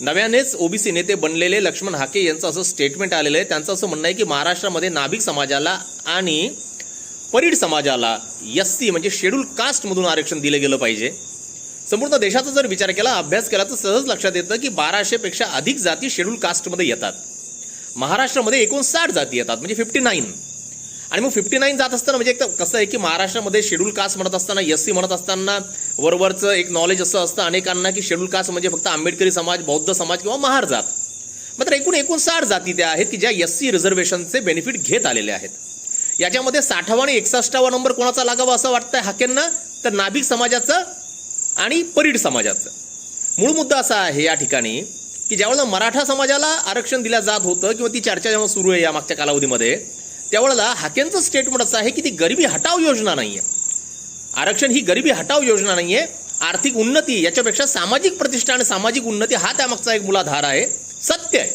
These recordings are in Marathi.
नव्यानेच ओबीसी नेते बनलेले लक्ष्मण हाके यांचं असं स्टेटमेंट आलेलं आहे. त्यांचं असं म्हणणं आहे की महाराष्ट्रामध्ये नाभिक समाजाला आणि परीड समाजाला एस सी म्हणजे शेड्यूल कास्टमधून आरक्षण दिलं गेलं पाहिजे. संपूर्ण देशाचा जर विचार केला अभ्यास केला तर सहज लक्षात येतं की बाराशेपेक्षा अधिक जाती शेड्यूल कास्टमध्ये येतात. महाराष्ट्रामध्ये एकोणसाठ जाती येतात म्हणजे फिफ्टी नाईन आणि मग फिफ्टी नाईन जात असताना म्हणजे एक तर कसं आहे की महाराष्ट्रामध्ये शेड्यूल कास्ट म्हणत असताना एस सी म्हणत असताना वरवरचं एक नॉलेज असं असतं अनेकांना की शेड्यूल कास्ट म्हणजे फक्त आंबेडकरी समाज बौद्ध समाज किंवा महार जात. मात्र एकूण एकूण साठ जाती त्या आहेत की ज्या एस सी रिझर्वेशनचे बेनिफिट घेत आलेले आहेत. याच्यामध्ये साठावा आणि एकसष्टावा नंबर कोणाचा लागावा असं वाटतंय हाकेंना? तर नाभिक समाजाचं आणि परीड समाजाचं. मूळ मुद्दा असा आहे या ठिकाणी की ज्यावेळेला मराठा समाजाला आरक्षण दिलं जात होतं किंवा ती चर्चा जेव्हा सुरू आहे या मागच्या कालावधीमध्ये त्यावेळेला हाकेंचं स्टेटमेंट असं आहे की ती गरिबी हटाव योजना नाही आहे आरक्षण ही गरिबी हटाव योजना नाहीये. आर्थिक उन्नती याच्यापेक्षा सामाजिक प्रतिष्ठा आणि सामाजिक उन्नती हा त्यामागचा एक मुलाधार आहे. सत्य आहे.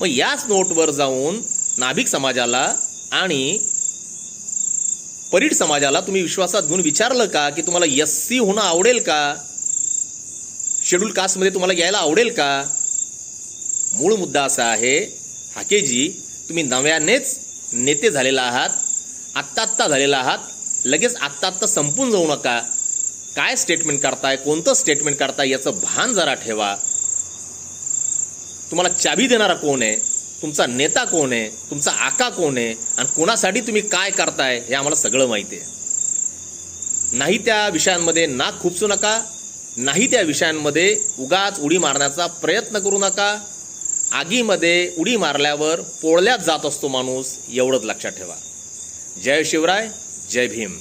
मग याच नोटवर जाऊन नाभिक समाजाला आणि परीड समाजाला तुम्ही विश्वासात घेऊन विचारलं का की तुम्हाला एस सी होणं आवडेल का? शेड्यूल कास्टमध्ये तुम्हाला यायला आवडेल का? मूळ मुद्दा असा आहे हाकेजी तुम्ही नव्यानेच नेते झालेला आहात आत्ता आत्ता झालेला आहात लगेच आत्ता आत्ता संपून जाऊ नका. काय स्टेटमेंट करताय कोणतं स्टेटमेंट करताय याचं भान जरा ठेवा. तुम्हाला चाबी देणारा कोण आहे? तुमचा नेता कोण आहे? तुमचा आका कोण आहे? आणि कोणासाठी तुम्ही काय करताय हे आम्हाला सगळं माहिती आहे. नाही त्या विषयांमध्ये नाक खुपसू नका. नाही त्या विषयांमध्ये उगाच उडी मारण्याचा प्रयत्न करू नका. आगीमध्ये उडी मारल्यावर पोळल्यात जात असतो माणूस एवढंच लक्षात ठेवा. जय शिवराय जय भीम.